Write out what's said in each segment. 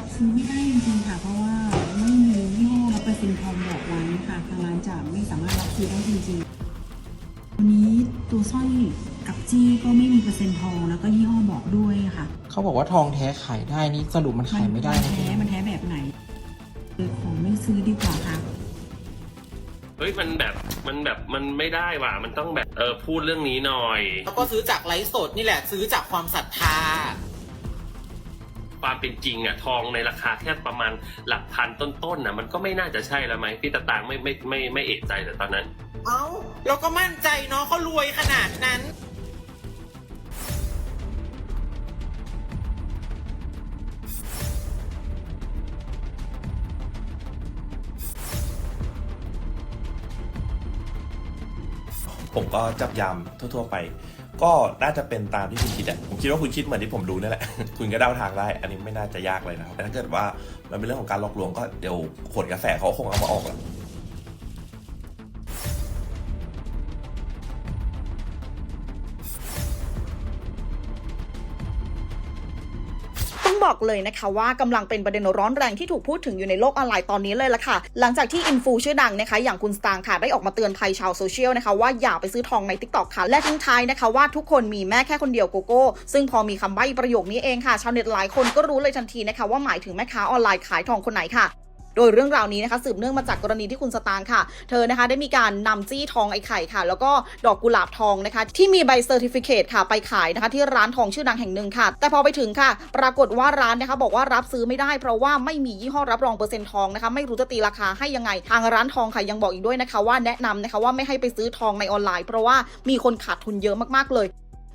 รับซื้อไม่ได้จริงๆค่ะ เพราะว่าไม่มียี่ห้อและเปอร์เซ็นต์ทองบอกไว้ค่ะทางร้านจะไม่สามารถรับซื้อได้จริงๆวันนี้ตัวสร้อยกับจี้ก็ไม่มีเปอร์เซ็นต์ทองแล้วก็ยี่ห้อบอกด้วยค่ะเขาบอกว่าทองแท้ขายได้นี่สรุปมันขายไม่ได้มันนะแท้มันแท้แบบไหนเลยของไม่ซื้อดีกว่าค่ะ เฮ้ยมันแบบมันแบบมันไม่ได้ว่ะมันต้องแบบเออพูดเรื่องนี้หน่อย แล้วก็ซื้อจากไลฟ์สดนี่แหละซื้อจากความศรัทธา ความเป็นจริงอะทองในราคาแค่ประมาณหลักพันต้นๆน่ะมันก็ไม่น่าจะใช่แล้วไหมพี่ตะตางไม่ไม่ไม่ไม่เอะใจแต่ตอนนั้น เอ้าเราก็มั่นใจเนาะเขารวยขนาดนั้นผมก็จับยามทั่ว ๆ ไป ก็น่าจะเป็นตามที่คุณคิดอะผมคิดว่าคุณคิดเหมือนที่ผมดูนี่แหละ คุณก็เดาทางได้ อันนี้ไม่น่าจะยากเลยนะครับแต่ถ้าเกิดว่ามันเป็นเรื่องของการหลอกลวงก็เดี๋ยวขนกระแสเขาคงเอามาออกแล้ว เลยนะคะว่ากำลังเป็นประเด็นร้อนแรงที่ถูกพูดถึงอยู่ในโลกออนไลน์ตอนนี้เลยละค่ะ หลังจากที่อินฟูชื่อดังนะคะ อย่างคุณสตางค์ค่ะได้ออกมาเตือนภัยชาวโซเชียลนะคะว่าอย่าไปซื้อทองในทิกตอกค่ะ และทิ้งท้ายนะคะว่าทุกคนมีแม่แค่คนเดียวโกโก้ ซึ่งพอมีคำใบ้ประโยคนี้เองค่ะ ชาวเน็ตหลายคนก็รู้เลยทันทีนะคะว่าหมายถึงแม่ค้าออนไลน์ขายทองคนไหนค่ะ โดยเรื่องราวนี้นะคะสืบเนื่องมาจากกรณีที่คุณสตางค์ค่ะ เธอนะคะได้มีการนำจี้ทองไอ้ไข่ค่ะ แล้วก็ดอกกุหลาบทองนะคะ ที่มีใบเซอร์ติฟิเคตค่ะ ไปขายนะคะที่ร้านทองชื่อดังแห่งหนึ่งค่ะ แต่พอไปถึงค่ะ ปรากฏว่าร้านนะคะบอกว่ารับซื้อไม่ได้เพราะว่าไม่มียี่ห้อรับรองเปอร์เซ็นต์ทองนะคะไม่รู้จะตีราคาให้ยังไง ทางร้านทองค่ะยังบอกอีกด้วยนะคะ ว่าแนะนำนะคะว่าไม่ให้ไปซื้อทองในออนไลน์ เพราะว่ามีคนขาดทุนเยอะมากๆเลย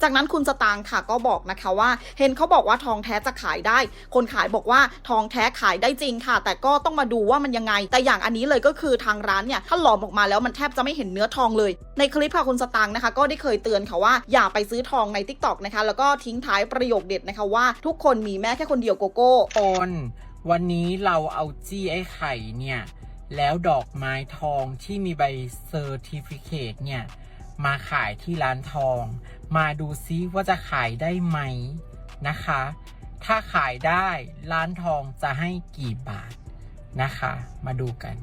จากนั้นคุณสตางค์ค่ะก็บอกนะคะว่า เห็นเขาบอกว่าทองแท้จะขายได้ คนขายบอกว่าทองแท้ขายได้จริงค่ะ แต่ก็ต้องมาดูว่ามันยังไง แต่อย่างอันนี้เลยก็คือทางร้านเนี่ยถ้าหลอมออกมาแล้วมันแทบจะไม่เห็นเนื้อทองเลย ในคลิปค่ะคุณสตางค์นะคะ ก็ได้เคยเตือนค่ะว่าอย่าไปซื้อทองใน t ิ k t o k นะคะ แล้วก็ทิ้งท้ายประโยคเด็ดนะคะว่า ทุกคนมีแม่แค่คนเดียวโกโก้ตนวันนี้เราเอาจี้ไอ้ไข่เนี่ยแล้วดอกไม้ทองที่มีใบเซอร์ติฟิเคตเนี่ยมาขายที่ร้านทอง มาดูซิว่าจะขายได้ไหมนะคะ ถ้าขายได้ร้านทองจะให้กี่บาทนะคะ มาดูกัน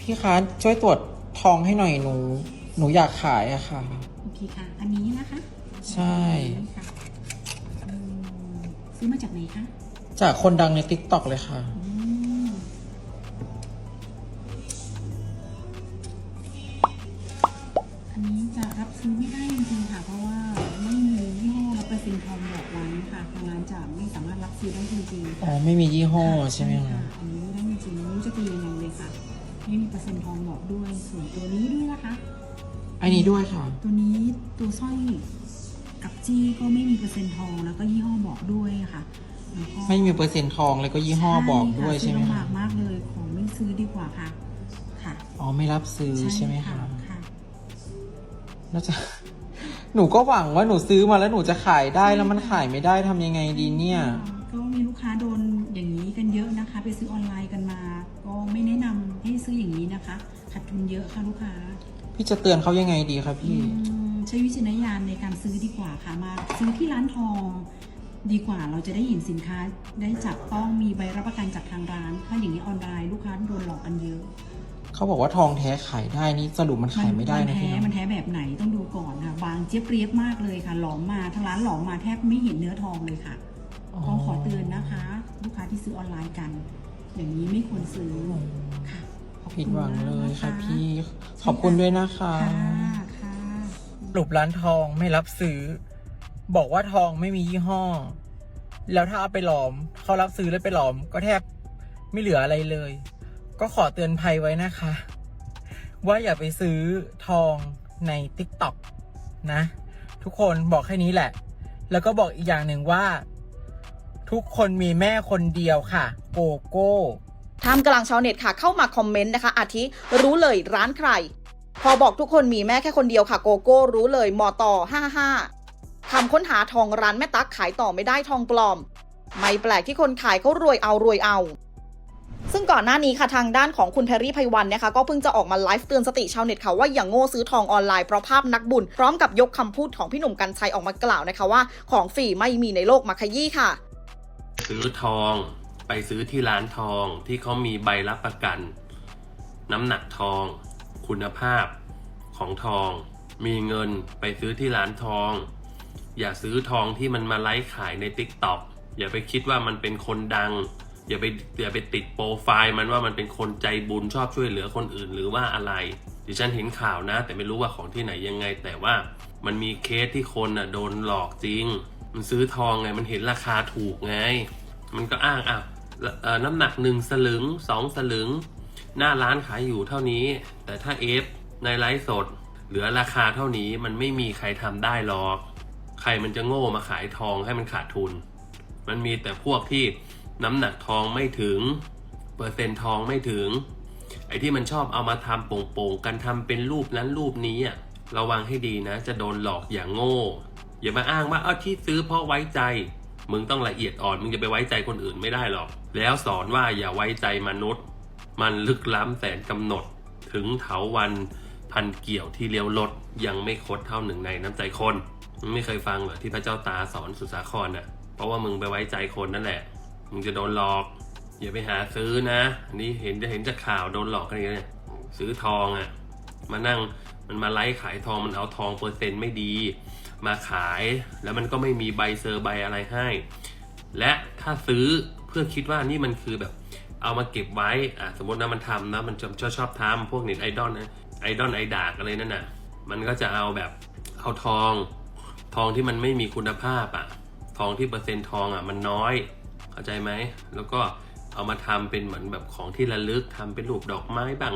พี่คะช่วยตรวจทองให้หน่อยหนู หนูอยากขายอะค่ะ โอเคค่ะ อันนี้นะคะ ใช่อันนี้ค่ะอืมซื้อมาจากไหนคะ จากคนดังใน t ิ k t o k เลยค่ะ อันนี้จะรับซื้อไม่ได้จริงๆค่ะ เพราะว่าไม่มียี่ห้อและเปอร์เซ็นต์ทองบอกไว้ค่ะทางร้านจะไม่สามารถรับซื้อได้จริงๆอ๋อค่ะไม่มียี่ห้อใช่ไหมค่ะคะอันนี้ไม่ได้จริงๆไม่รู้จะตียังไงเลยค่ะไม่มีเปอร์เซ็นต์ทองบอกด้วยส่วนตัวนี้ด้วยนะคะอันนี้ด้วยค่ะ ตัวนี้ตัวสร้อยกับจี้ก็ไม่มีเปอร์เซ็นต์ทองแล้วก็ยี่ห้อบอกด้วยค่ะแล้วก็ไม่มีเปอร์เซ็นต์ทองแล้วก็ยี่ห้อบอกด้วยใช่ไหมซื้อลำคะบากมากเลยของไม่ซื้อดีกว่าค่ะ ค่ะ อ๋อไม่รับซื้อใช่ไหมคะ ค่ะแล้วจะหนูก็หวังว่าหนูซื้อมาแล้วหนูจะขายได้แล้วมันขายไม่ได้ทำยังไงดีเนี่ย ก็มีลูกค้าโดนอย่างนี้กันเยอะนะคะ ไปซื้อออนไลน์กันมา ก็ไม่แนะนำให้ซื้ออย่างนี้นะคะขาดทุนเยอะค่ะลูกค้าพี่จะเตือนเขายังไงดีครับพี่อืมใช้วิจารณญาณในการซื้อดีกว่าค่ะมา ซื้อที่ร้านทอง ดีกว่าเราจะได้เห็นสินค้าได้จับต้องมีใบรับประกันจากทางร้าน ถ้าอย่างนี้ออนไลน์ลูกค้าโดนหลอกกันเยอะ เขาบอกว่าทองแท้ขายได้นี่สรุปมันขายไม่ได้มันะแท้พี่เนอะมันแท้แบบไหนต้องดูก่อนค่ะบางเจี๊ยบเรียบมากเลยค่ะ หลอมมาทางร้านหลอมมาแทบไม่เห็นเนื้อทองเลยค่ะก็ขอเตือนนะคะ ลูกค้าที่ซื้อออนไลน์กัน อย่างนี้ไม่ควรซื้อค่ะขอบคุณผิดหวังเลยค่ะมากนพี่ขอบคุณด้วยนะคะค่ะค่ะสรุปร้านทองไม่รับซื้อ บอกว่าทองไม่มียี่ห้อ แล้วถ้าเอาไปหลอมเขารับซื้อแล้วไปหลอม ก็แทบไม่เหลืออะไรเลย ก็ขอเตือนภัยไว้นะคะ ว่าอย่าไปซื้อทองใน t ิ k t o k นะ ทุกคนบอกแค่นี้แหละ แล้วก็บอกอีกอย่างหนึ่งว่า ทุกคนมีแม่คนเดียวค่ะ โกโก้ท่ามกลางชาวเน็ตค่ะ เข้ามาคอมเมนต์นะคะ อาทิรู้เลยร้านใคร พอบอกทุกคนมีแม่แค่คนเดียวค่ะ โกโก้รู้เลยมอต่อ55คำค้นหาทองร้านแม่ตั๊กขายต่อไม่ได้ทองปลอม ไม่แปลกที่คนขายเขารวยเอารวยเอา ซึ่งก่อนหน้านี้ค่ะทางด้านของคุณแพรรี่ไพวันนะคะก็เพิ่งจะออกมาไลฟ์เตือนสติชาวเน็ตค่ะว่าอย่างโง่ซื้อทองออนไลน์เพราะภาพนักบุญ พร้อมกับยกคำพูดของพี่หนุ่มกัญชัยออกมากล่าวนะคะว่า ของฟรีไม่มีในโลกมาขยี้ค่ะ ซื้อทองไปซื้อที่ร้านทองที่เขามีใบรับประกัน น้ำหนักทอง คุณภาพของทอง มีเงินไปซื้อที่ร้านทอง อย่าซื้อทองที่มันมาไลฟ์ขายใน t ิ k t o k อย่าไปคิดว่ามันเป็นคนดัง อย่าไปอย่าไปติดโปรไฟล์มันว่ามันเป็นคนใจบุญชอบช่วยเหลือคนอื่นหรือว่าอะไร ดิฉันเห็นข่าวนะ แต่ไม่รู้ว่าของที่ไหนยังไง แต่ว่ามันมีเคสที่คนน่ะโดนหลอกจริง มันซื้อทองไงมันเห็นราคาถูกไง มันก็อ้างอะน้ำหนักหนึ่งสลึงสองสลึง หน้าร้านขายอยู่เท่านี้ แต่ถ้าเอฟในไลฟ์สด เหลือราคาเท่านี้มันไม่มีใครทำได้หรอก ใครมันจะโง่มาขายทองให้มันขาดทุน มันมีแต่พวกที่ น้ำหนักทองไม่ถึง เปอร์เซ็นต์ทองไม่ถึง ไอ้ที่มันชอบเอามาทำโป่งๆกันทำเป็นรูปนั้นรูปนี้อะระวังให้ดีนะ จะโดนหลอกอย่างโง่ อย่ามาอ้างว่าเออที่ซื้อเพราะไว้ใจ มึงต้องละเอียดอ่อน มึงจะไปไว้ใจคนอื่นไม่ได้หรอก แล้วสอนว่าอย่าไว้ใจมนุษย์ มันลึกล้ำแสนกำหนด ถึงเถาวันพันเกี่ยวที่เลี้ยวรถยังไม่คดเท่าหนึ่งในน้ำใจคน ไม่เคยฟังเหรอที่พระเจ้าตาสอนสุสาครน่ะ เพราะว่ามึงไปไว้ใจคนนั่นแหละ มึงจะโดนหลอก อย่าไปหาซื้อนะอันนี้เห็นจะเห็นจากข่าวโดนหลอกอะไรเนี่ยซื้อทองอะ่ะ มานั่งมันมาไล่ขายทองมันเอาทองเปอร์เซ็นต์ไม่ดี มาขายแล้วมันก็ไม่มีใบเซอร์ใบอะไรให้ และถ้าซื้อเพื่อคิดว่านี่มันคือแบบ เอามาเก็บไว้อะสมมตินะมันทำนะมันชอบชอบชอบทำพวกเน็ตไอดอลนะไอดอลไอดากอะไรนั่นน่ะ มันก็จะเอาแบบเอาทอง ทองที่มันไม่มีคุณภาพอะ ทองที่เปอร์เซ็นต์ทองอะ มันน้อย เข้าใจไหมแล้วก็เอามาทำเป็นเหมือนแบบของที่ระลึกทำเป็นรูปดอกไม้บ้าง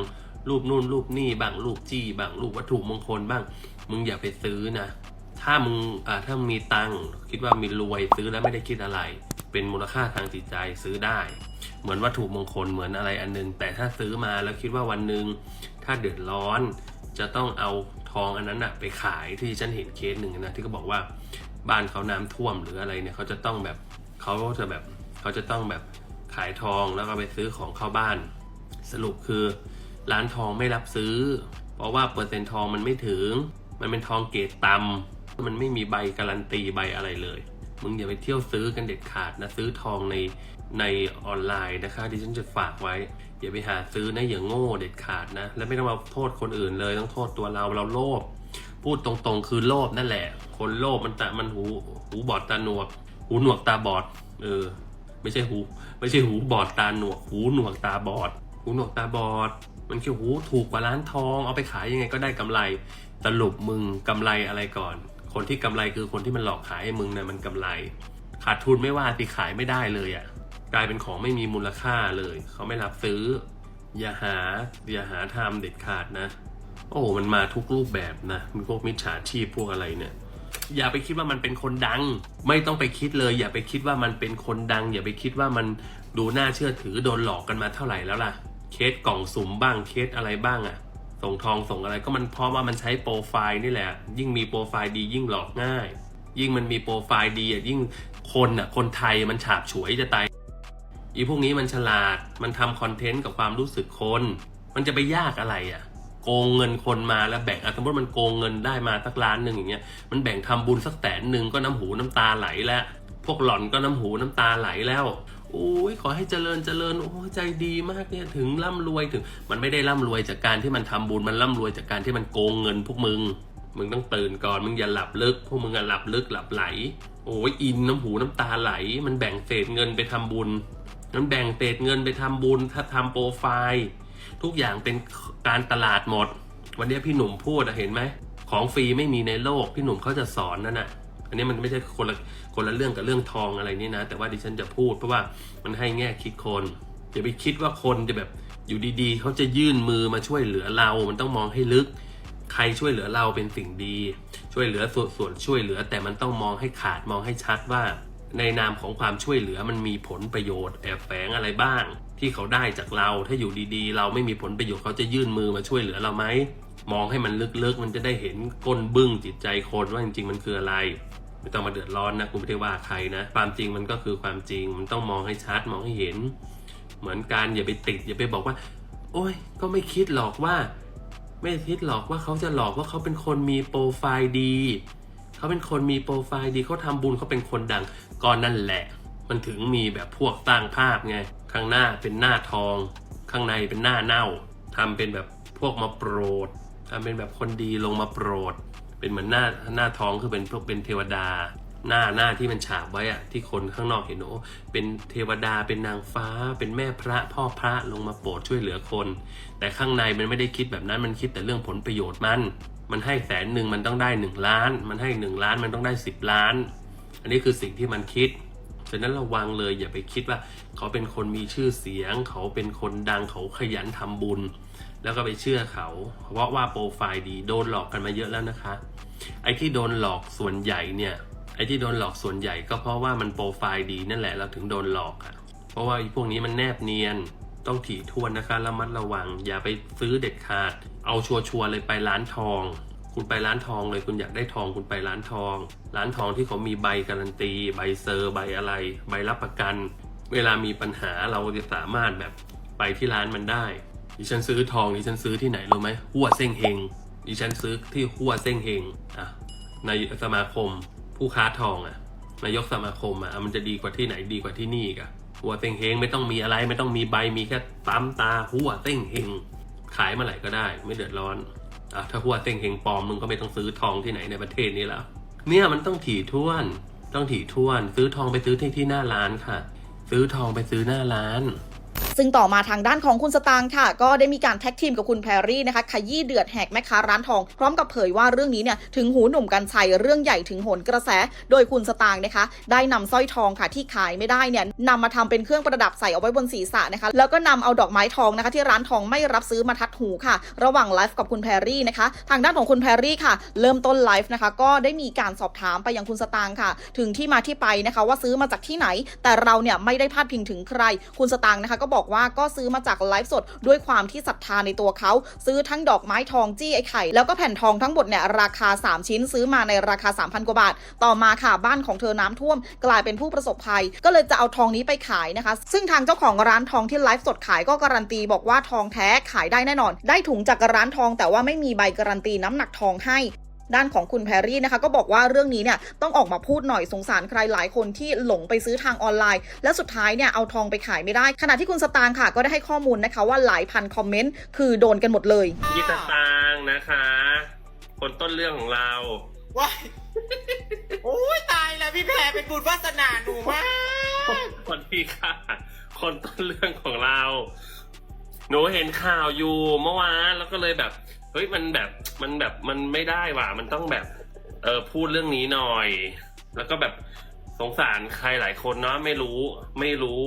รูปนู่นรูปนี่บ้างรูปจี้บ้างรูปวัตถุมงคลบ้าง มึงอย่าไปซื้อนะ ถ้ามึงอ่าถ้ามึงมีตังค์คิดว่ามีรวยซื้อแล้วไม่ได้คิดอะไร เป็นมูลค่าทางจิตใจซื้อได้ เหมือนวัตถุมงคลเหมือนอะไรอันนึง แต่ถ้าซื้อมาแล้วคิดว่าวันหนึ่งถ้าเดือดร้อนจะต้องเอาทองอันนั้นอะไปขายที่ฉันเห็นเคสหนึ่งนะที่เขาบอกว่าบ้านเขาน้ำท่วมหรืออะไรเนี่ยเขาจะต้องแบบเขาจะแบบ เขาจะต้องแบบขายทองแล้วก็ไปซื้อของเข้าบ้าน สรุปคือร้านทองไม่รับซื้อ เพราะว่าเปอร์เซ็นต์ทองมันไม่ถึง มันเป็นทองเกรดต่ำมันไม่มีใบการันตีใบอะไรเลยมึงอย่าไปเที่ยวซื้อกันเด็ดขาดนะซื้อทองในในออนไลน์นะคะที่ฉันจะฝากไว้ อย่าไปหาซื้อนะอย่าโง่เด็ดขาดนะ และไม่ต้องมาโทษคนอื่นเลยต้องโทษตัวเราเราโลภพูดตรงๆ คือโลภนั่นแหละ คนโลภมันตามันหูหูบอดตาหนวก หูหนวกตาบอดเออ ไม่ใช่หู ไม่ใช่หูบอดตาหนวก หูหนวกตาบอด หูหนวกตาบอด มันคือหูถูกกว่าร้านทอง เอาไปขายยังไงก็ได้กำไรสรุปมึงกำไรอะไรก่อน คนที่กำไรคือคนที่มันหลอกขายให้มึงเนี่ยมันกำไร ขาดทุนไม่ว่าที่ขายไม่ได้เลยอะ่ะกลายเป็นของไม่มีมูลค่าเลย เขาไม่รับซื้อ อย่าหาอย่าหาทำเด็ดขาดนะ โอ้มันมาทุกรูปแบบนะมันพวกมิจฉาชีพพวกอะไรเนี่ย อย่าไปคิดว่ามันเป็นคนดัง ไม่ต้องไปคิดเลย อย่าไปคิดว่ามันเป็นคนดัง อย่าไปคิดว่ามันดูน่าเชื่อถือโดนหลอกกันมาเท่าไหร่แล้วล่ะ เคสกล่องสุ่มบ้างเคสอะไรบ้างอะส่งทองส่งอะไรก็มันเพราะว่ามันใช้โปรไฟล์นี่แหละ ยิ่งมีโปรไฟล์ดียิ่งหลอกง่าย ยิ่งมันมีโปรไฟล์ดีอะยิ่งคนอะคนไทยมันฉาบฉวยจะตายอีพวกนี้มันฉลาดมันทำคอนเทนต์กับความรู้สึกคน มันจะไปยากอะไรอะ่ะ โกงเงินคนมาแล้วแบ่งสมมติมันโกงเงินได้มาสักล้านหนึ่งอย่างเงี้ยมันแบ่งทำบุญสักแสนหนึ่งก็น้ำหูน้ำตาไหลแล้ว พวกหล่อนก็น้ำหูน้ำตาไหลแล้วโอ้ยขอให้เจริญเจริญโอ้ใจดีมากเนี่ยถึงร่ำรวยถึง มันไม่ได้ร่ำรวยจากการที่มันทำบุญมันร่ำรวยจากการที่มันโกงเงินพวกมึง มึงต้องตื่นก่อนมึงอย่าหลับลึก พวกมึงอะหลับลึกหลับไหล โอ้ยอินน้ำหูน้ำตาไหล มันแบ่งเศษเงินไปทำบุญมันแบ่งเศษเงินไปทำบุญถ้าทำโปรไฟล์ ทุกอย่างเป็นการตลาดหมด วันนี้พี่หนุ่มพูดเห็นไหม ของฟรีไม่มีในโลก พี่หนุ่มเขาจะสอนนั่นน่ะ อันนี้มันไม่ใช่คนละคนละเรื่องกับเรื่องทองอะไรนี่นะ แต่ว่าดิฉันจะพูดเพราะว่ามันให้แง่คิดคนอย่าไปคิดว่าคนจะแบบอยู่ดีๆ เขาจะยื่นมือมาช่วยเหลือเรา มันต้องมองให้ลึก ใครช่วยเหลือเราเป็นสิ่งดี ช่วยเหลือส่วนส่วนช่วยเหลือ แต่มันต้องมองให้ขาดมองให้ชัดว่า ในนามของความช่วยเหลือมันมีผลประโยชน์แอบแฝงอะไรบ้าง ที่เขาได้จากเรา ถ้าอยู่ดีๆ เราไม่มีผลประโยชน์เขาจะยื่นมือมาช่วยเหลือเราไหม มองให้มันลึกๆ มันจะได้เห็นก้นบึ้งจิตใจคนว่าจริงๆ มันคืออะไร ไม่ต้องมาเดือดร้อนนะกูไม่ได้ว่าใครนะ ความจริงมันก็คือความจริง มันต้องมองให้ชัด มองให้เห็น เหมือนการอย่าไปติด อย่าไปบอกว่า โอ้ย ก็ไม่คิดหรอกว่า ไม่คิดหรอกว่าเขาจะหลอกว่าเขาเป็นคนมีโปรไฟล์ดี เขาเป็นคนมีโปรไฟล์ดีเขาทำบุญเขาเป็นคนดัง ก็นั่นแหละ มันถึงมีแบบพวกสร้งภาพไง ข้างหน้าเป็นหน้าทอง ข้างในเป็นหน้าเน่าทำเป็นแบบพวกมาโปรดทำเป็นแบบคนดีลงมาโปรด เป็นเหมือนหน้าหน้าท้องคือเป็นพวกเป็นเทวดา หน้าหน้าที่มันฉาบไว้อะที่คนข้างนอกเห็นโอ้เป็นเทวดาเป็นนางฟ้า เป็นแม่พระพ่อพระลงมาโปรดช่วยเหลือคน แต่ข้างในมันไม่ได้คิดแบบนั้นมันคิดแต่เรื่องผลประโยชน์มัน มันให้แสนหนึ่งมันต้องได้หนึ่งล้าน มันให้หนึ่งล้านมันต้องได้สิบล้าน อันนี้คือสิ่งที่มันคิด ฉะนั้นระวังเลยอย่าไปคิดว่า เขาเป็นคนมีชื่อเสียง เขาเป็นคนดังเขาขยันทำบุญ แล้วก็ไปเชื่อเขา เพราะว่าโปรไฟล์ดีโดนหลอกกันมาเยอะแล้วนะคะ ไอ้ที่โดนหลอกส่วนใหญ่เนี่ยไอ้ที่โดนหลอกส่วนใหญ่ก็เพราะว่ามันโปรไฟล์ดีนั่นแหละเราถึงโดนหลอกอะ่ะ เพราะว่าพวกนี้มันแนบเนียนต้องถี่ถ้วนนะคะระมัดระวัง อย่าไปซื้อเด็ดขาด เอาชัวร์ๆเลยไปร้านทอง คุณไปร้านทองเลยคุณอยากได้ทองคุณไปร้านทอง ร้านทองที่เขามีใบการันตี ใบเซอร์ใบอะไร ใบรับประกัน เวลามีปัญหาเราจะสามารถแบบไปที่ร้านมันได้ดิฉันซื้อทองดิฉันซื้อที่ไหนรู้ไหมหัวเส้งเฮงดิฉันซื้อที่หัวเส้งเฮงอะในสมาคมผู้ค้าทองอะนายกสมาคมอะมันจะดีกว่าที่ไหนดีกว่าที่นี่กะหัวเส้งเฮงไม่ต้องมีอะไรไม่ต้องมีใบมีแค่ปั๊มตาหัวเส้งเฮงขายเมื่อไหร่ก็ได้ไม่เดือดร้อน อะถ้าหัวเส้งเฮงปลอมมึงก็ไม่ต้องซื้อทองที่ไหนในประเทศนี้แล้วเนี่ยมันต้องถี่ท้วน ต้องถี่ท้วน ซื้อทองไปซื้อที่ที่หน้าร้านค่ะ ซื้อทองไปซื้อหน้าร้าน ซึ่งต่อมาทางด้านของคุณสตางค์ค่ะ ก็ได้มีการแท็กทีมกับคุณแพรรี่นะคะขยี้เดือดแหกแม่ค้าร้านทอง พร้อมกับเผยว่าเรื่องนี้เนี่ยถึงหูหนุ่มกัญชัยเรื่องใหญ่ถึงโหนกระแส โดยคุณสตางค์นะคะ ได้นำสร้อยทองค่ะที่ขายไม่ได้เนี่ยนำมาทำเป็นเครื่องประดับใส่เอาไว้บนศีรษะนะคะ แล้วก็นำเอาดอกไม้ทองนะคะ ที่ร้านทองไม่รับซื้อมาทัดหูค่ะ ระหว่างไลฟ์กับคุณแพรรี่นะคะ ทางด้านของคุณแพรรี่ค่ะ เริ่มต้นไลฟ์นะคะ ก็ได้มีการสอบถามไปยังคุณสตางค์ค่ะ ถึงที่มาที่ไปนะคะ ว่าซื้อมาจากที่ไหน แต่เราเนี่ยไม่ได้พาดพิงถึงใคร คุณสตางค์นะคะก็บอกว่าก็ซื้อมาจากไลฟ์สดด้วยความที่ศรัทธาในตัวเขา ซื้อทั้งดอกไม้ทองจี้ไอ้ไข่ แล้วก็แผ่นทองทั้งหมดเนี่ยราคา 3 ชิ้นซื้อมาในราคา 3,000 กว่าบาท ต่อมาค่ะบ้านของเธอน้ำท่วม กลายเป็นผู้ประสบภัย ก็เลยจะเอาทองนี้ไปขายนะคะ ซึ่งทางเจ้าของร้านทองที่ไลฟ์สดขายก็การันตีบอกว่าทองแท้ขายได้แน่นอน ได้ถุงจากร้านทองแต่ว่าไม่มีใบการันตีน้ำหนักทองให้ ด้านของคุณแพรรี่นะคะ ก็บอกว่าเรื่องนี้เนี่ยต้องออกมาพูดหน่อยสงสารใครหลายคนที่หลงไปซื้อทางออนไลน์ และสุดท้ายเนี่ยเอาทองไปขายไม่ได้ ขณะที่คุณสตางค์ค่ะ ก็ได้ให้ข้อมูลนะคะว่าหลายพันคอมเมนต์คือโดนกันหมดเลยพี่สตางค์นะคะ คนต้นเรื่องของเราว้ายโอ้ยตายแล้วพี่แพรเป็นบุญวาสนาหนูมากคนที่ค่ะ คนต้นเรื่องของเรา หนูเห็นข่าวอยู่เมื่อวานแล้วก็เลยแบบ เฮ้ยมันแบบมันแบบมันไม่ได้ว่ะมันต้องแบบ เออพูดเรื่องนี้หน่อย แล้วก็แบบสงสารใครหลายคนเนาะไม่รู้ ไม่รู้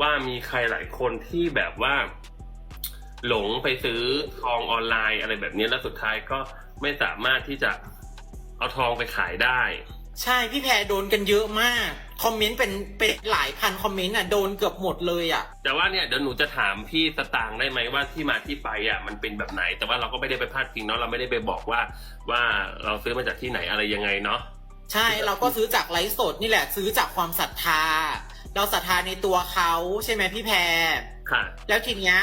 ว่ามีใครหลายคนที่แบบว่า หลงไปซื้อทองออนไลน์อะไรแบบนี้แล้วสุดท้ายก็ไม่สามารถที่จะเอาทองไปขายได้ ใช่พี่แพรโดนกันเยอะมาก คอมเมนต์เป็นเป็นหลายพันคอมเมนต์อะโดนเกือบหมดเลยอะ แต่ว่าเนี่ยเดี๋ยวหนูจะถามพี่สตางค์ได้ไหมว่าที่มาที่ไปอะมันเป็นแบบไหน แต่ว่าเราก็ไม่ได้ไปพาดพิงเนาะเราไม่ได้ไปบอกว่าว่าเราซื้อมาจากที่ไหนอะไรยังไงเนาะใช่เราก็ซื้อจากไลฟ์สดนี่แหละ ซื้อจากความศรัทธา เราศรัทธาในตัวเขาใช่ไหมพี่แพรค่ะ แล้วทีเนี้ย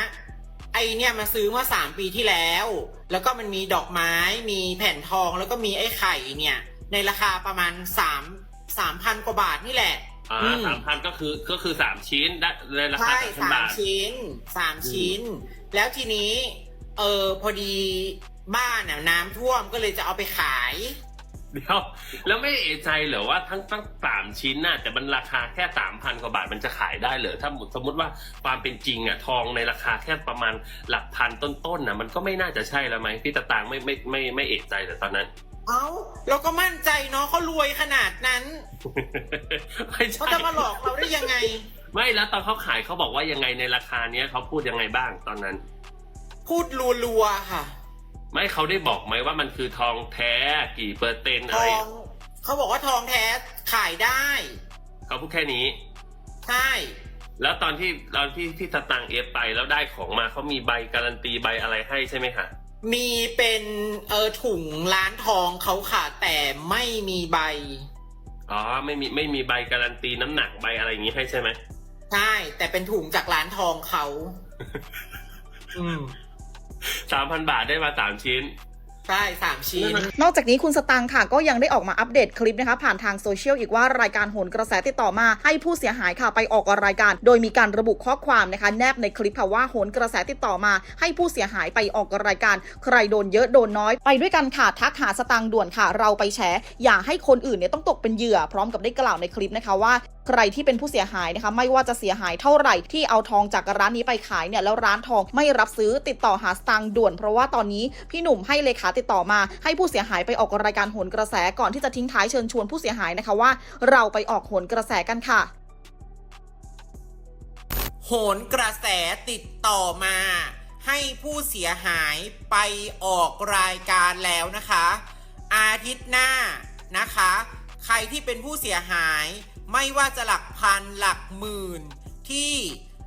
ไอเนี่ยมาซื้อเมื่อสามปีที่แล้ว แล้วก็มันมีดอกไม้มีแผ่นทองแล้วก็มีไอ้ไข่เนี่ย ในราคาประมาณสาม สามพันกว่าบาทนี่แหละ อ่าอืม สามพันก็คือก็คือสามชิ้นได้ในราคาใช่สามพันสามบาท ชิ้นสามชิ้น แล้วทีนี้ เออพอดีบ้านน่ะน้ำท่วมก็เลยจะเอาไปขาย เดี๋ยวแล้วไม่เอะใจเหรอว่าทั้งทั้งสามชิ้นน่ะแต่มันราคาแค่สามพันกว่าบาทมันจะขายได้เหรอถ้าสมมติว่าความเป็นจริงอะทองในราคาแค่ประมาณหลักพันต้นๆน่ะมันก็ไม่น่าจะใช่แล้วไหมพี่ตะตางไม่ไม่ไม่ไม่เอะใจแต่ตอนนั้น เอ้าเราก็มั่นใจเนาะเขารวยขนาดนั้นไม่เขาใช่จะมาหลอกเราได้ยังไง ไม่แล้วตอนเขาขายเขาบอกว่ายังไงในราคาเนี้ยเขาพูดยังไงบ้างตอนนั้น พูดรัวๆค่ะ ไม่เขาได้บอกไหมว่ามันคือทองแท้กี่เปอร์เซ็นต์ทอะไรองเขาบอกว่าทองแท้ขายได้เขาพูดแค่นี้ ใช่แล้วตอนที่ตอนที่ที่สตางค์เอฟไปแล้วได้ของมาเขามีใบการันตีใบอะไรให้ใช่ไหมคะ มีเป็นเออถุงร้านทองเขาค่ะ แต่ไม่มีใบ อ๋อไม่มีไม่มีใบการันตีน้ำหนักใบอะไรอย่างนี้ให้ใช่ไหมใช่ แต่เป็นถุงจากร้านทองเขา อืมสามพันบาทได้มาสามชิ้น ใช่สามชิ้น นอกจากนี้คุณสตังค์ค่ะ ก็ยังได้ออกมาอัปเดตคลิปนะคะ ผ่านทางโซเชียลอีกว่ารายการโหนกระแสติดต่อมาให้ผู้เสียหายค่ะไปออกรายการ โดยมีการระบุข้อความนะคะ แนบในคลิปค่ะว่าโหนกระแสติดต่อมา ให้ผู้เสียหายไปออกรายการ ใครโดนเยอะโดนน้อย ไปด้วยกันค่ะทักหาสตังค์ด่วนค่ะ เราไปแชร์อย่าให้คนอื่นเนี่ยต้องตกเป็นเหยื่อพร้อมกับได้กล่าวในคลิปนะคะว่า ใครที่เป็นผู้เสียหายนะคะ ไม่ว่าจะเสียหายเท่าไหร่ที่เอาทองจากร้านนี้ไปขายเนี่ยแล้วร้านทองไม่รับซื้อติดต่อหาสตางค์ด่วน เพราะว่าตอนนี้พี่หนุ่มให้เลขาติดต่อมา ให้ผู้เสียหายไปออกรายการโหนกระแสก่อนที่จะทิ้งท้ายเชิญชวนผู้เสียหายนะคะว่า เราไปออกโหนกระแสกันค่ะ โหนกระแสติดต่อมา ให้ผู้เสียหายไปออกรายการแล้วนะคะ อาทิตย์หน้านะคะ ใครที่เป็นผู้เสียหาย ไม่ว่าจะหลักพันหลักหมื่น ที่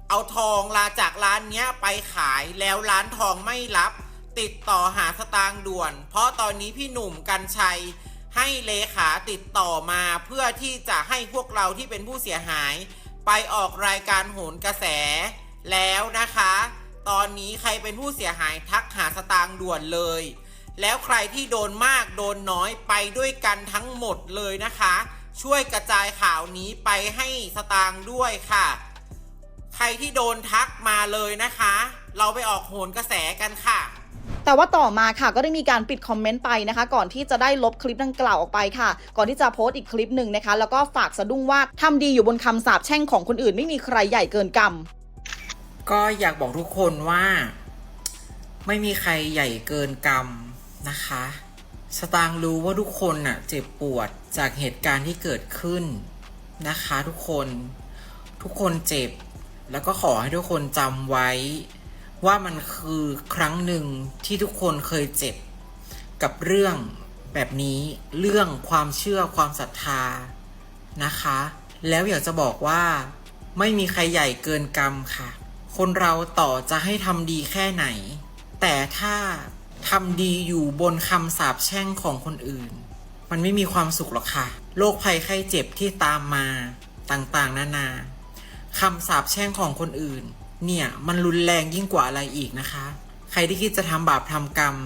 เอาทองลาจากร้านเนี้ยไปขายแล้วร้านทองไม่รับ ติดต่อหาสตางค์ด่วน เพราะตอนนี้พี่หนุ่มกัญชัยให้เลขาติดต่อมาเพื่อที่จะให้พวกเราที่เป็นผู้เสียหาย ไปออกรายการโหนกระแส แล้วนะคะ ตอนนี้ใครเป็นผู้เสียหายทักหาสตางค์ด่วนเลย แล้วใครที่โดนมากโดนน้อยไปด้วยกันทั้งหมดเลยนะคะ ช่วยกระจายข่าวนี้ไปให้สตางค์ด้วยค่ะ ใครที่โดนทักมาเลยนะคะ เราไปออกโหนกระแสกันค่ะ แต่ว่าต่อมาค่ะก็ได้มีการปิดคอมเมนต์ไปนะคะ ก่อนที่จะได้ลบคลิปดังกล่าวออกไปค่ะ ก่อนที่จะโพสต์อีกคลิปหนึ่งนะคะ แล้วก็ฝากสะดุ้งว่าทำดีอยู่บนคำสาปแช่งของคนอื่นไม่มีใครใหญ่เกินกรรมก็อยากบอกทุกคนว่า ไม่มีใครใหญ่เกินกรรมนะคะ สตางค์รู้ว่าทุกคนน่ะ เจ็บปวด จากเหตุการณ์ที่เกิดขึ้นนะคะทุกคนทุกคนเจ็บ แล้วก็ขอให้ทุกคนจำไว้ ว่ามันคือครั้งหนึ่งที่ทุกคนเคยเจ็บ กับเรื่องแบบนี้เรื่องความเชื่อความศรัทธานะคะ แล้วอยากจะบอกว่า ไม่มีใครใหญ่เกินกรรมค่ะ คนเราต่อจะให้ทำดีแค่ไหน แต่ถ้าทำดีอยู่บนคำสาปแช่งของคนอื่น มันไม่มีความสุขหรอกค่ะ โรคภัยไข้เจ็บที่ตามมาต่างๆ นานาคำสาปแช่งของคนอื่น เนี่ย มันรุนแรงยิ่งกว่าอะไรอีกนะคะ ใครที่คิดจะทำบาปทำกรรม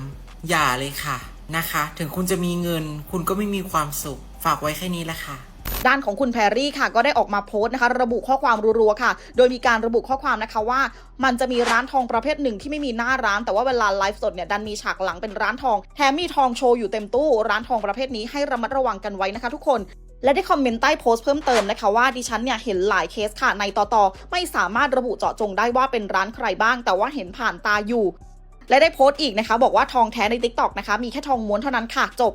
อย่าเลยค่ะนะคะ ถึงคุณจะมีเงิน คุณก็ไม่มีความสุข ฝากไว้แค่นี้แหละค่ะ ด้านของคุณแพรรี่ค่ะก็ได้ออกมาโพสต์นะคะ ระบุข้อความรัวๆค่ะ โดยมีการระบุข้อความนะคะว่า มันจะมีร้านทองประเภทหนึ่งที่ไม่มีหน้าร้าน แต่ว่าเวลาไลฟ์สดเนี่ยดันมีฉากหลังเป็นร้านทองแถมมีทองโชว์อยู่เต็มตู้ ร้านทองประเภทนี้ให้ระมัดระวังกันไว้นะคะ ทุกคนและได้คอมเมนต์ใต้โพสต์เพิ่มเติมนะคะว่าดิฉันเนี่ยเห็นหลายเคสค่ะในต่อต่อไม่สามารถระบุเจาะจงได้ว่าเป็นร้านใครบ้าง แต่ว่าเห็นผ่านตาอยู่ และได้โพสต์อีกนะคะ บอกว่าทองแท้ใน t ิ k t o k นะคะมีแค่ทองม้วนเท่านั้นค่ะจบ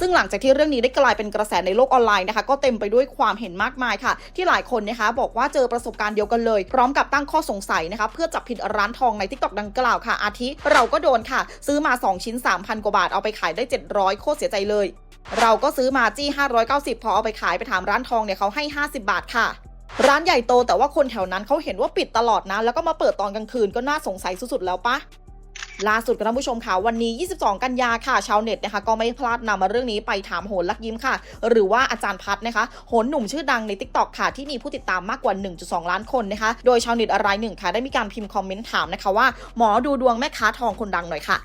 ซึ่งหลังจากที่เรื่องนี้ได้กลายเป็นกระแสในโลกออนไลน์นะคะก็เต็มไปด้วยความเห็นมากมายค่ะ ที่หลายคนนะคะบอกว่าเจอประสบการณ์เดียวกันเลย พร้อมกับตั้งข้อสงสัยนะคะเพื่อจับผิดร้านทองใน t ิ k t o k ดังกล่าวค่ะ อาทิเราก็โดนค่ะ ซื้อมา 2 ชิ้น 3,000 กว่าบาทเอาไปขายได้ 700 โคตรเสียใจเลย เราก็ซื้อมาจี้ 590 พอเอาไปขายไปถามร้านทองเนี่ยเขาให้ 50 บาทค่ะร้านใหญ่โตแต่ว่าคนแถวนั้นเขาเห็นว่าปิดตลอดนะ แล้วก็มาเปิดตอนกลางคืนก็น่าสงสัยสุดๆแล้วปะ ล่าสุดค่ะท่านผู้ชมค่ะวันนี้ 22 กันยาค่ะชาวเน็ตนะคะก็ไม่พลาดนำมาเรื่องนี้ไปถามโหนลักยิ้มค่ะ หรือว่าอาจารย์พัฒนะคะโหนหนุ่มชื่อดังใน t ิ k t o k ค่ะ ที่มีผู้ติดตามมากกว่า 1.2 ล้านคนนะคะ โดยชาวเน็ตรายหนึ่งค่ะได้มีการพิมพ์คอมเมนต์ถามนะคะว่าหมอดูดวงแม่ค้าทองคนดังหน่อยค่ะ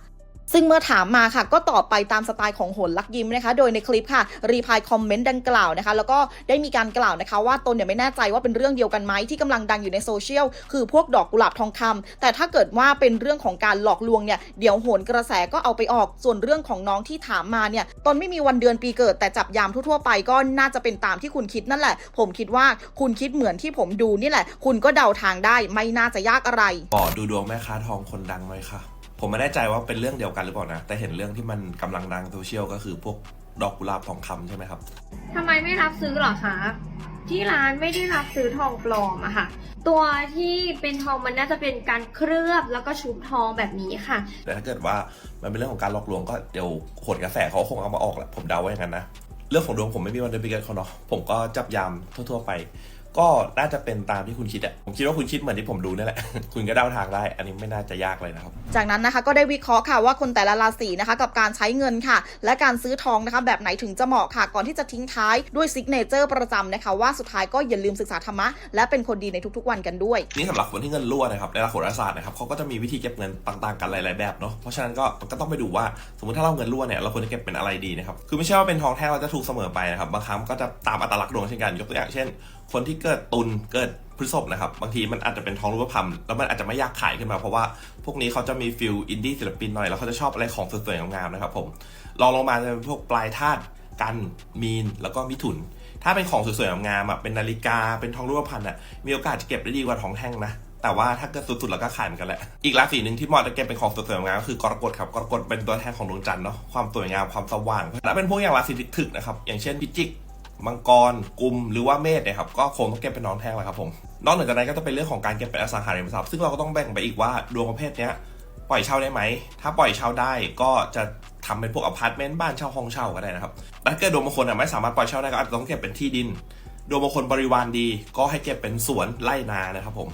ซึ่งเมื่อถามมาค่ะ ก็ตอบไปตามสไตล์ของโหนลักยิ้มนะคะ โดยในคลิปค่ะ รีพายคอมเมนต์ดังกล่าวนะคะ แล้วก็ได้มีการกล่าวนะคะ ว่าตนเนี่ยไม่แน่ใจว่าเป็นเรื่องเดียวกันไหมที่กำลังดังอยู่ในโซเชียลคือพวกดอกกุหลาบทองคำแต่ถ้าเกิดว่าเป็นเรื่องของการหลอกลวงเนี่ยเดี๋ยวโหนกระแสก็เอาไปออกส่วนเรื่องของน้องที่ถามมาเนี่ยตนไม่มีวันเดือนปีเกิด แต่จับยามทั่วๆไปก็น่าจะเป็นตามที่คุณคิดนั่นแหละ ผมคิดว่าคุณคิดเหมือนที่ผมดูนี่แหละ คุณก็เดาทางได้ไม่น่าจะยากอะไรบอดูดวงแม่ค้าทองคนดังหน่อยค่ะ ผมไม่แน่ใจว่าเป็นเรื่องเดียวกันหรือเปล่านะ แต่เห็นเรื่องที่มันกำลังดังโซเชียลก็คือพวกดอกกุหลาบทองคำใช่ไหมครับทำไมไม่รับซื้อเหรอคะที่ร้านไม่ได้รับซื้อทองปลอมอะค่ะ ตัวที่เป็นทองมันน่าจะเป็นการเคลือบแล้วก็ชุบทองแบบนี้ค่ะ แต่ถ้าเกิดว่ามันเป็นเรื่องของการหลอกลวงก็เดี๋ยวขนกระแสเขาคงเอามาออกแหละผมเดาไว้อย่างนั้นนะเรื่องของดวงผมไม่มีวันเดือนปีเกิดเขาเนาะผมก็จับยามทั่ว ๆ ไป ก็น่าจะเป็นตามที่คุณคิดอะผมคิดว่าคุณคิดเหมือนที่ผมดูนี่แหละ คุณก็เดาทางได้ อันนี้ไม่น่าจะยากเลยนะครับ จากนั้นนะคะก็ได้วิเคราะห์ค่ะว่าคนแต่ละราศีนะคะกับการใช้เงินค่ะ และการซื้อทองนะคะแบบไหนถึงจะเหมาะค่ะ ก่อนที่จะทิ้งท้ายด้วยซิกเนเจอร์ประจำนะคะว่าสุดท้ายก็อย่าลืมศึกษาธรรมะ และเป็นคนดีในทุกๆวันกันด้วย นี่สำหรับคนที่เงินรั่วนะครับในหลักโหราศาสตร์นะครับเขาก็จะมีวิธีเก็บเงินต่างๆกันหลายๆแบบเนาะเพราะฉะนั้นก็ก็ต้องไปดูว่าสมมติถ้าเราเงินรั่วเนี่ยเราควรจะเก็บเป็นอะไรดีนะครับคือไม่ใช่ว่าเป็นทองแท่งเราจะถูกเสมอไปนะครับบางครั้งก็จะตามอัตลักษณ์ดวงเช่นกันยกตัวอย่างเช่น คนที่เกิดตุลเกิดพฤษภนะครับ บางทีมันอาจจะเป็นทองรูปพรรณแล้วมันอาจจะไม่ยากขายขึ้นมา เพราะว่าพวกนี้เขาจะมีฟิลอินดี้ศิลปินหน่อย แล้วเขาจะชอบอะไรของสวยๆงามๆนะครับผมลองลงมาจะเป็นพวกปลายธาตุกันมีนแล้วก็มิถุน ถ้าเป็นของสวยๆงามๆอะเป็นนาฬิกาเป็นทองรูปพรรณอะมีโอกาสจะเก็บได้ดีกว่าทองแท่งนะแต่ว่าถ้าเกิดสุดๆ แล้วก็ขายเหมือนกันแหละ อีกราศีหนึ่งที่เหมาะจะเก็บเป็นของสวยๆงามก็คือกรกฎครับ กรกฎเป็นตัวแทนของดวงจันทร์เนาะ ความสวยงาม ความสว่าง และเป็นพวกอย่างราศีถึกนะครับ อย่างเช่นพิจิก มังกรกุมหรือว่าเมษนี่ยครับก็คงต้องเก็บเป็นน้องแท่งแหละครับผมนอกเหนือจากนั้นก็จะเป็นเรื่องของการเก็บเป็นอสังหาริมทรัพย์ซึ่งเราก็ต้องแบ่งไปอีกว่าดวงประเภทเนี้ยปล่อยเช่าได้ไหม ถ้าปล่อยเช่าได้ก็จะทำเป็นพวกอพาร์ตเมนต์บ้านเช่าห้องเช่าก็ได้นะครับแต่ถ้าเกิดดวงบางคนไม่สามารถปล่อยเช่าได้ก็อาจจะต้องเก็บเป็นที่ดิน ดวงบางคนบริวารดี ก็ให้เก็บเป็นสวนไร่นานะครับผม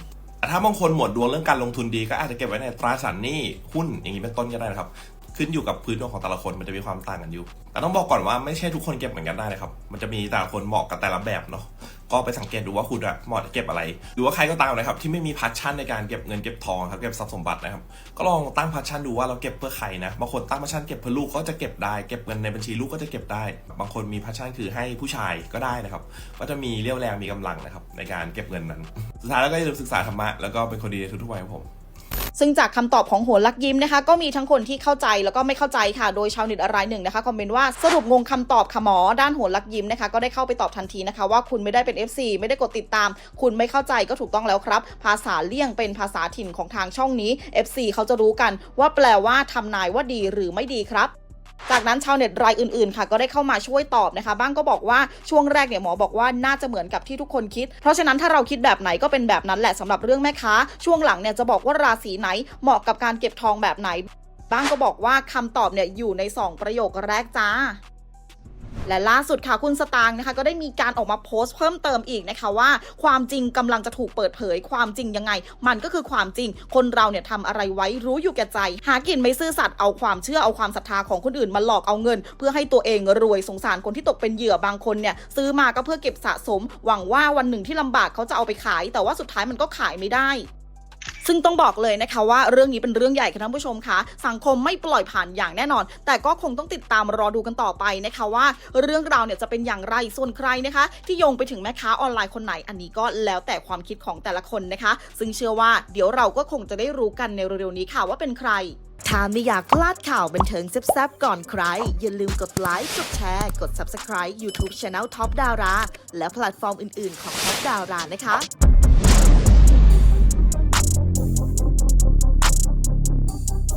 ถ้าบางคนหมดดวงเรื่องการลงทุนดีก็อาจจะเก็บไว้ในตราสารหนี้หุ้นอย่างนี้เป็นต้นก็ได้นะครับ ขึ้นอยู่กับพื้นดวงของแต่ละคนมันจะมีความต่างกันอยู่ แต่ต้องบอกก่อนว่าไม่ใช่ทุกคนเก็บเหมือนกันได้นะครับ มันจะมีแต่ละคนเหมาะกับแต่ละแบบเนาะ ก็ไปสังเกตดูว่าคุณอะเหมาะจะเก็บอะไร หรือว่าใครก็ตามนะครับที่ไม่มีพัชชั่นในการเก็บเงินเก็บทองครับเก็บทรัพย์สมบัตินะครับ ก็ลองตั้งพัชชั่นดูว่าเราเก็บเพื่อใครนะ บางคนตั้งพัชชั่นเก็บเพื่อลูกก็จะเก็บได้ เก็บเงินในบัญชีลูกก็จะเก็บได้ บางคนมีพัชชั่นคือให้ผู้ชายก็ได้นะครับ ก็จะมีเรี่ยวแรงมีกำลังนะครับในการเก็บเงินนั้น สุดท้ายแล้วก็อย่าลืมศึกษาธรรมะแล้วก็เป็นคนดีในทุกๆวัยครับผม ซึ่งจากคำตอบของโหนลักยิ้มนะคะ ก็มีทั้งคนที่เข้าใจแล้วก็ไม่เข้าใจค่ะ โดยชาวเน็ตรายหนึ่งนะคะคอมเมนต์ว่าสรุปงงคำตอบค่ะหมอด้านโหนลักยิ้มนะคะ ก็ได้เข้าไปตอบทันทีนะคะ ว่าคุณไม่ได้เป็น FC ไม่ได้กดติดตาม คุณไม่เข้าใจก็ถูกต้องแล้วครับ ภาษาเลี่ยงเป็นภาษาถิ่นของทางช่องนี้ FC เขาจะรู้กันว่าแปลว่าทำนายว่าดีหรือไม่ดีครับ จากนั้นชาวเน็ตรายอื่นๆค่ะ ก็ได้เข้ามาช่วยตอบนะคะ บ้างก็บอกว่าช่วงแรกเนี่ยหมอบอกว่าน่าจะเหมือนกับที่ทุกคนคิด เพราะฉะนั้นถ้าเราคิดแบบไหนก็เป็นแบบนั้นแหละสำหรับเรื่องแม่ค้า ช่วงหลังเนี่ยจะบอกว่าราศีไหนเหมาะกับการเก็บทองแบบไหน บ้างก็บอกว่าคำตอบเนี่ยอยู่ใน 2 ประโยคแรกจ้า และล่าสุดค่ะคุณสตางค์นะคะก็ได้มีการออกมาโพสต์เพิ่มเติมอีกนะคะว่า ความจริงกำลังจะถูกเปิดเผย ความจริงยังไง มันก็คือความจริง คนเราเนี่ยทำอะไรไว้รู้อยู่แก่ใจ หากินไม่ซื่อสัตย์เอาความเชื่อเอาความศรัทธาของคนอื่นมาหลอกเอาเงิน เพื่อให้ตัวเองรวยสงสารคนที่ตกเป็นเหยื่อบางคนเนี่ยซื้อมาก็เพื่อเก็บสะสม หวังว่าวันหนึ่งที่ลำบากเขาจะเอาไปขาย แต่ว่าสุดท้ายมันก็ขายไม่ได้ ซึ่งต้องบอกเลยนะคะว่าเรื่องนี้เป็นเรื่องใหญ่ค่ะท่านผู้ชมคะสังคมไม่ปล่อยผ่านอย่างแน่นอน แต่ก็คงต้องติดตามรอดูกันต่อไปนะคะว่า เรื่องราวเนี่ยจะเป็นอย่างไรส่วนใครนะคะ ที่โยงไปถึงแม่ค้าออนไลน์คนไหนอันนี้ก็แล้วแต่ความคิดของแต่ละคนนะคะ ซึ่งเชื่อว่าเดี๋ยวเราก็คงจะได้รู้กันในเร็วๆนี้ค่ะว่าเป็นใครถ้าไม่อยากพลาดข่าวบันเทิงแซ่บๆก่อนใคร อย่าลืมกดไลค์ กดแชร์ กด Subscribe YouTube Channel Top Dara และแพลตฟอร์มอื่นๆของ Top Dara นะคะ